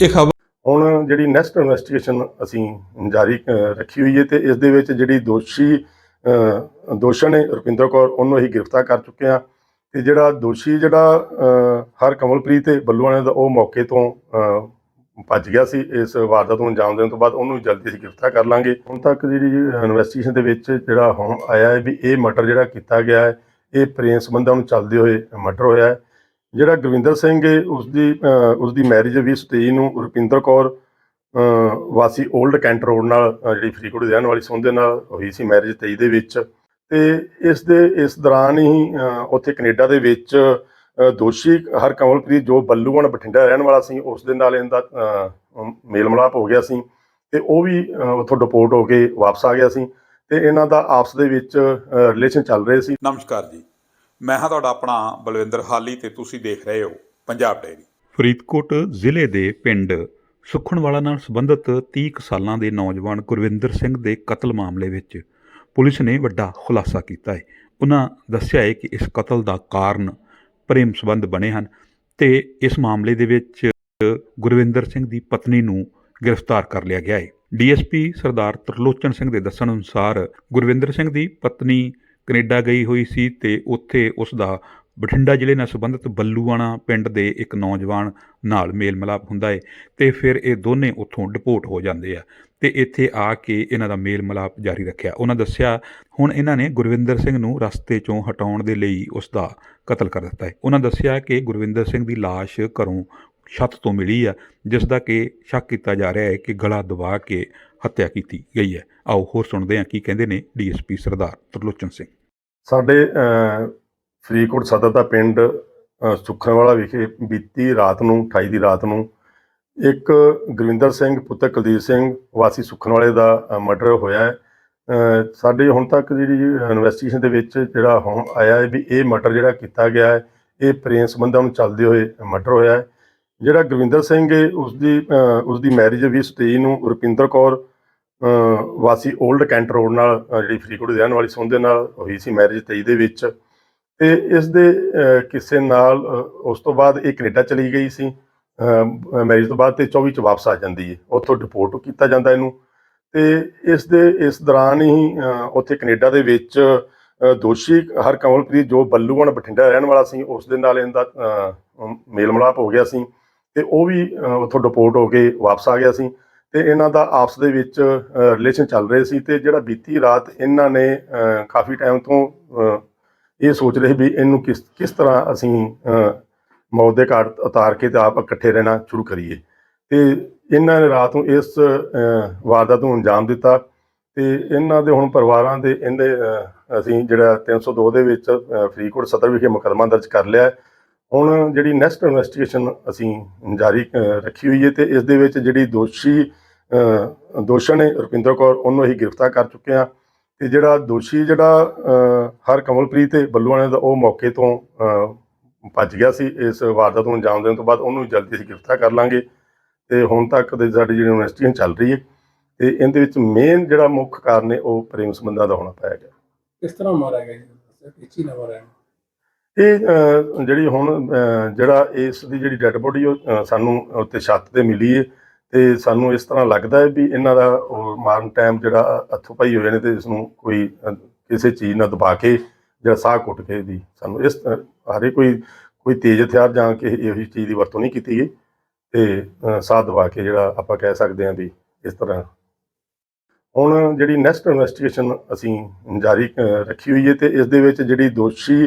ਇਹ ਖਬਰ ਹੁਣ ਜਿਹੜੀ ਨੈਕਸਟ ਇਨਵੈਸਟੀਗੇਸ਼ਨ ਅਸੀਂ ਜਾਰੀ ਰੱਖੀ ਹੋਈ ਹੈ ਤੇ ਇਸ ਦੇ ਵਿੱਚ ਜਿਹੜੀ ਦੋਸ਼ੀ ਅ, ਦੋਸ਼ਣ ਹੈ ਰੁਪਿੰਦਰ ਕੌਰ ਉਹਨੂੰ ਅਸੀਂ ਗ੍ਰਿਫਤਾਰ ਕਰ ਚੁੱਕੇ ਹਾਂ ਤੇ ਜਿਹੜਾ ਦੋਸ਼ੀ ਜਿਹੜਾ ਹਰ ਕਮਲਪ੍ਰੀਤ ਤੇ ਬੱਲੂਆਣੇ ਦਾ ਉਹ ਮੌਕੇ ਤੋਂ ਭੱਜ ਗਿਆ ਸੀ। ਇਸ ਵਾਰਦਾਤ ਨੂੰ ਅੰਜਾਮ ਦੇਣ ਤੋਂ ਬਾਅਦ ਉਹਨੂੰ ਜਲਦੀ ਅਸੀਂ ਗ੍ਰਿਫਤਾਰ ਕਰ ਲਾਂਗੇ। ਹੁਣ ਤੱਕ ਜਿਹੜੀ ਇਨਵੈਸਟੀਗੇਸ਼ਨ ਦੇ ਵਿੱਚ ਜਿਹੜਾ ਹੁਣ ਆਇਆ ਹੈ ਵੀ ਇਹ ਮਰਡਰ ਜਿਹੜਾ ਕੀਤਾ ਗਿਆ ਹੈ ਇਹ ਪ੍ਰੇਮ ਸੰਬੰਧਾਂ ਨੂੰ ਚੱਲਦੇ ਹੋਏ ਮਰਡਰ ਹੋਇਆ ਹੈ। ਜਿਹੜਾ ਗੁਰਵਿੰਦਰ ਸਿੰਘ ਹੈ ਉਸ ਦੀ ਅ, ਉਸ ਦੀ ਮੈਰਿਜ 2023 ਨੂੰ ਰੁਪਿੰਦਰ ਕੌਰ ਵਾਸੀ 올ਡ ਕੈਂਟ ਰੋਡ ਨਾਲ ਜਿਹੜੀ ਫਰੀਦਕੋਟ ਦੇ ਰਹਿਣ ਵਾਲੀ ਸੋਹਦੇ ਨਾਲ ਹੋਈ ਸੀ ਮੈਰਿਜ 23 ਦੇ ਵਿੱਚ। ਤੇ ਇਸ ਦੇ ਇਸ ਦੌਰਾਨ ਹੀ ਉੱਥੇ ਕੈਨੇਡਾ ਦੇ ਵਿੱਚ ਦੋਸ਼ੀ ਹਰਕਮਲਪ੍ਰੀਤ ਜੋ ਬੱਲੂਵਣ ਬਠਿੰਡਾ ਰਹਿਣ ਵਾਲਾ ਸੀ ਉਸ ਦੇ ਨਾਲ ਇਹਦਾ ਅ, ਮੇਲ ਮਿਲਾਪ ਹੋ ਗਿਆ ਸੀ। ਤੇ ਉਹ ਵੀ ਉੱਥੋਂ ਡਿਪੋਰਟ ਹੋ ਕੇ ਵਾਪਸ ਆ ਗਿਆ ਸੀ। ਤੇ ਇਹਨਾਂ ਦਾ ਆਪਸ ਦੇ ਵਿੱਚ ਰਿਲੇਸ਼ਨ ਚੱਲ ਰਹੇ ਸੀ। ਨਮਸਕਾਰ ਜੀ। ਮੈਂ ਹਾਂ ਤੁਹਾਡਾ ਆਪਣਾ ਬਲਵਿੰਦਰ ਹਾਲੀ ਤੇ ਤੁਸੀਂ ਦੇਖ ਰਹੇ ਹੋ ਪੰਜਾਬ ਡੇਰੀ ਫਰੀਦਕੋਟ ਜ਼ਿਲ੍ਹੇ ਦੇ ਪਿੰਡ ਸੁਖਣਵਾਲਾ ਨਾਲ ਸੰਬੰਧਿਤ 30 ਕੁ ਸਾਲਾਂ ਦੇ ਨੌਜਵਾਨ ਗੁਰਵਿੰਦਰ ਸਿੰਘ ਦੇ ਕਤਲ ਮਾਮਲੇ ਵਿੱਚ ਪੁਲਿਸ ਨੇ ਵੱਡਾ ਖੁਲਾਸਾ ਕੀਤਾ ਹੈ। ਉਹਨਾਂ ਦੱਸਿਆ ਹੈ ਕਿ ਇਸ ਕਤਲ ਦਾ ਕਾਰਨ ਪ੍ਰੇਮ ਸੰਬੰਧ ਬਣੇ ਹਨ ਤੇ ਇਸ ਮਾਮਲੇ ਦੇ ਵਿੱਚ ਗੁਰਵਿੰਦਰ ਸਿੰਘ ਦੀ ਪਤਨੀ ਨੂੰ ਗ੍ਰਿਫਤਾਰ ਕਰ ਲਿਆ ਗਿਆ ਹੈ। ਡੀਐਸਪੀ ਸਰਦਾਰ ਤਰਲੋਚਨ ਸਿੰਘ ਦੇ ਦੱਸਣ ਅਨੁਸਾਰ ਗੁਰਵਿੰਦਰ ਸਿੰਘ ਦੀ ਪਤਨੀ ਕੈਨੇਡਾ ਗਈ ਹੋਈ ਸੀ ਤੇ ਉੱਥੇ ਉਸ ਦਾ ਬਠਿੰਡਾ ਜ਼ਿਲ੍ਹੇ ਨਾਲ ਸੰਬੰਧਿਤ ਬੱਲੂਆਣਾ ਪਿੰਡ ਦੇ ਇੱਕ ਨੌਜਵਾਨ ਨਾਲ ਮੇਲ ਮਿਲਾਪ ਹੁੰਦਾ ਹੈ ਤੇ ਫਿਰ ਇਹ ਦੋਨੇ ਉੱਥੋਂ ਡਿਪੋਰਟ ਹੋ ਜਾਂਦੇ ਆ ਤੇ ਇੱਥੇ ਆ ਕੇ ਇਹਨਾਂ ਦਾ ਮੇਲ ਮਿਲਾਪ ਜਾਰੀ ਰੱਖਿਆ। ਉਹਨਾਂ ਦੱਸਿਆ, ਹੁਣ ਇਹਨਾਂ ਨੇ ਗੁਰਵਿੰਦਰ ਸਿੰਘ ਨੂੰ ਰਸਤੇ ਚੋਂ ਹਟਾਉਣ ਦੇ ਲਈ ਉਸ ਦਾ ਕਤਲ ਕਰ ਦਿੱਤਾ ਹੈ ਉਹਨਾਂ ਦੱਸਿਆ ਕਿ ਗੁਰਵਿੰਦਰ ਸਿੰਘ ਦੀ ਲਾਸ਼ ਘਰੋਂ ਛੱਤ ਤੋਂ ਮਿਲੀ ਆ ਜਿਸ ਦਾ ਕਿ ਸ਼ੱਕ ਕੀਤਾ ਜਾ ਰਿਹਾ ਹੈ ਕਿ ਗਲਾ ਦਬਾ ਕੇ ਹੱਤਿਆ ਕੀਤੀ ਗਈ ਹੈ। ਆਓ ਹੋਰ ਸੁਣਦੇ ਹਾਂ ਕੀ ਕਹਿੰਦੇ ਨੇ ਡੀਐਸਪੀ ਸਰਦਾਰ ਤਰਲੋਚਨ ਸਿੰਘ। ਸਾਡੇ ਫਰੀਦਕੋਟ ਸਦਰ ਦਾ ਪਿੰਡ ਅ, ਸੁੱਖਣਵਾਲਾ ਵਿਖੇ ਬੀਤੀ ਰਾਤ ਨੂੰ 28 ਦੀ ਰਾਤ ਨੂੰ ਇੱਕ ਗੁਰਵਿੰਦਰ ਸਿੰਘ ਪੁੱਤਰ ਕੁਲਦੀਪ ਸਿੰਘ ਵਾਸੀ ਸੁੱਖਣਵਾਲੇ ਦਾ ਮਰਡਰ ਹੋਇਆ ਹੈ। ਅ, ਸਾਡੇ ਹੁਣ ਤੱਕ ਜਿਹੜੀ ਇਨਵੈਸਟੀਗੇਸ਼ਨ ਦੇ ਵਿੱਚ ਜਿਹੜਾ ਹੁਣ ਆਇਆ ਹੈ ਵੀ ਇਹ ਮਰਡਰ ਜਿਹੜਾ ਕੀਤਾ ਗਿਆ ਹੈ ਇਹ ਪ੍ਰੇਮ ਸੰਬੰਧਾਂ ਨੂੰ ਚੱਲਦੇ ਹੋਏ ਮਰਡਰ ਹੋਇਆ ਹੈ। ਜਿਹੜਾ ਗੁਰਵਿੰਦਰ ਸਿੰਘ ਹੈ ਉਸ ਦੀ ਅ, ਉਸ ਦੀ ਮੈਰਿਜ 2023 ਨੂੰ ਰੁਪਿੰਦਰ ਕੌਰ ਵਾਸੀ 올ਡ ਕੈਂਟ ਰੋਡ ਨਾਲ ਜਿਹੜੀ ਫਰੀਦਕੋਟ ਰਹਿਣ ਵਾਲੀ ਸੋਹਣ ਦੇ ਨਾਲ ਹੋਈ ਸੀ ਮੈਰਿਜ 23 ਦੇ ਵਿੱਚ। ਤੇ ਇਸ ਦੇ ਅ, ਕਿਸੇ ਨਾਲ ਉਸ ਤੋਂ ਬਾਅਦ ਇਹ ਕੈਨੇਡਾ ਚਲੀ ਗਈ ਸੀ। ਮੈਰਿਜ ਤੋਂ ਬਾਅਦ ਤੇ 24 ਚ ਵਾਪਸ ਆ ਜਾਂਦੀ ਹੈ ਉੱਥੋਂ ਡਿਪੋਰਟ ਕੀਤਾ ਜਾਂਦਾ ਇਹਨੂੰ। ਤੇ ਇਸ ਦੇ ਇਸ ਦੌਰਾਨ ਹੀ ਉੱਥੇ ਕੈਨੇਡਾ ਦੇ ਵਿੱਚ ਦੋਸ਼ੀ ਹਰ ਕਮਲਪ੍ਰੀਤ ਜੋ ਬੱਲੂਆਣ ਬਠਿੰਡਾ ਰਹਿਣ ਵਾਲਾ ਸੀ ਉਸ ਦੇ ਨਾਲ ਇਹਦਾ ਅ, ਮੇਲ ਮਿਲਾਪ ਹੋ ਗਿਆ ਸੀ। ਤੇ ਉਹ ਵੀ ਉੱਥੋਂ ਡਿਪੋਰਟ ਹੋ ਕੇ ਵਾਪਸ ਆ ਗਿਆ ਸੀ ਤੇ ਇਹਨਾਂ ਦਾ ਆਪਸ ਦੇ ਵਿੱਚ ਰਿਲੇਸ਼ਨ ਚੱਲ ਰਹੇ ਸੀ ਤੇ ਜਿਹੜਾ ਬੀਤੀ ਰਾਤ ਇਹਨਾਂ ਨੇ ਕਾਫੀ ਟਾਈਮ ਤੋਂ ਇਹ ਸੋਚ ਰਹੇ ਵੀ ਇਹਨੂੰ ਕਿਸ ਕਿਸ ਤਰ੍ਹਾਂ ਅਸੀਂ ਮੌਤ ਦੇ ਘਾਟ ਉਤਾਰ ਕੇ ਤੇ ਆਪ ਇਕੱਠੇ ਰਹਿਣਾ ਸ਼ੁਰੂ ਕਰੀਏ ਤੇ ਇਹਨਾਂ ਨੇ ਰਾਤ ਨੂੰ ਇਸ ਵਾਰਦਾਤ ਨੂੰ ਅੰਜਾਮ ਦਿੱਤਾ ਤੇ ਇਹਨਾਂ ਦੇ ਹੁਣ ਪਰਿਵਾਰਾਂ ਦੇ ਇਹਦੇ ਅਸੀਂ ਜਿਹੜਾ 302 ਦੇ ਵਿੱਚ ਫਰੀਦਕੋਟ ਸਦਰ ਵਿਖੇ ਮੁਕੱਦਮਾ ਦਰਜ ਕਰ ਲਿਆ ਹੈ। ਹੁਣ ਜਿਹੜੀ ਨੈਕਸਟ ਇਨਵੈਸਟੀਗੇਸ਼ਨ ਅਸੀਂ ਜਾਰੀ ਰੱਖੀ ਹੋਈ ਹੈ ਤੇ ਇਸ ਦੇ ਵਿੱਚ ਜਿਹੜੀ ਦੋਸ਼ੀ ਅ, ਦੋਸ਼ਣ ਹੈ ਰੁਪਿੰਦਰ ਕੌਰ ਉਹਨੂੰ ਅਸੀਂ ਗ੍ਰਿਫਤਾਰ ਕਰ ਚੁੱਕੇ ਹਾਂ ਤੇ ਜਿਹੜਾ ਦੋਸ਼ੀ ਜਿਹੜਾ ਹਰ ਕਮਲਪ੍ਰੀਤ ਤੇ ਬੱਲੂਆਣੇ ਦਾ ਉਹ ਮੌਕੇ ਤੋਂ ਭੱਜ ਗਿਆ ਸੀ। ਇਸ ਵਾਰਦਾਤ ਨੂੰ ਅੰਜਾਮ ਦੇਣ ਤੋਂ ਬਾਅਦ ਉਹਨੂੰ ਜਲਦੀ ਅਸੀਂ ਗ੍ਰਿਫਤਾਰ ਕਰ ਲਾਂਗੇ ਤੇ ਹੁਣ ਤੱਕ ਦੇ ਸਾਡੀ ਜਿਹੜੀ ਇਨਵੈਸਟੀਗੇਸ਼ਨ ਚੱਲ ਰਹੀ ਹੈ ਤੇ ਇਹਦੇ ਵਿੱਚ ਮੇਨ ਜਿਹੜਾ ਮੁੱਖ ਕਾਰਨ ਹੈ ਉਹ ਪ੍ਰੇਮ ਸੰਬੰਧਾਂ ਦਾ ਹੋਣਾ ਪਾਇਆ ਗਿਆ। ਕਿਸ ਤਰ੍ਹਾਂ ਮਾਰਿਆ ਗਿਆ ਜੀ? ਦੱਸਿਆ ਨਾ ਮਾਰਿਆ ਇਹ ਜਿਹੜੀ ਹੁਣ ਜਿਹੜਾ ਇਸ ਦੀ ਜਿਹੜੀ ਡੈੱਡ ਬੋਡੀ ਉਹ ਸਾਨੂੰ ਉੱਤੇ ਛੱਤ ਤੇ ਮਿਲੀ ਹੈ ਤੇ ਸਾਨੂੰ ਇਸ ਤਰ੍ਹਾਂ ਲੱਗਦਾ ਹੈ ਵੀ ਇਹਨਾਂ ਦਾ ਉਹ ਮਾਰਨ ਟਾਈਮ ਜਿਹੜਾ ਹੱਥੋਂ ਪਾਈ ਹੋਏ ਨੇ ਤੇ ਇਸ ਨੂੰ ਕੋਈ ਕਿਸੇ ਚੀਜ਼ ਨਾਲ ਦਬਾ ਕੇ ਜਿਹੜਾ ਸਾਹ ਕੁੱਟ ਕੇ ਦੀ ਸਾਨੂੰ ਇਸ ਅ, ਕੋਈ ਕੋਈ ਤੇਜ਼ ਹਥਿਆਰ ਜਾਂ ਕਿ ਇਹੋ ਜਿਹੀ ਚੀਜ਼ ਦੀ ਵਰਤੋਂ ਨਹੀਂ ਕੀਤੀ ਗਈ ਤੇ ਸਾਹ ਦਬਾ ਕੇ ਜਿਹੜਾ ਆਪਾਂ ਕਹਿ ਸਕਦੇ ਹਾਂ ਵੀ ਇਸ ਤਰ੍ਹਾਂ। ਹੁਣ ਜਿਹੜੀ ਨੈਕਸਟ ਇਨਵੈਸਟੀਗੇਸ਼ਨ ਅਸੀਂ ਜਾਰੀ ਰੱਖੀ ਹੋਈ ਹੈ ਤੇ ਇਸ ਦੇ ਵਿੱਚ ਜਿਹੜੀ ਦੋਸ਼ੀ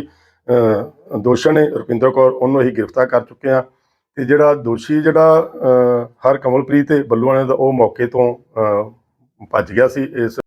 ਦੋਸ਼ਣ ਨੇ ਰੁਪਿੰਦਰ ਕੌਰ ਉਹਨੂੰ ਅਸੀਂ ਗ੍ਰਿਫਤਾਰ ਕਰ ਚੁੱਕੇ ਹਾਂ ਤੇ ਜਿਹੜਾ ਦੋਸ਼ੀ ਜਿਹੜਾ ਹਰ ਕਮਲਪ੍ਰੀਤ ਤੇ ਬੱਲੂਆਣੇ ਦਾ ਉਹ ਮੌਕੇ ਤੋਂ ਭੱਜ ਗਿਆ ਸੀ ਇਸ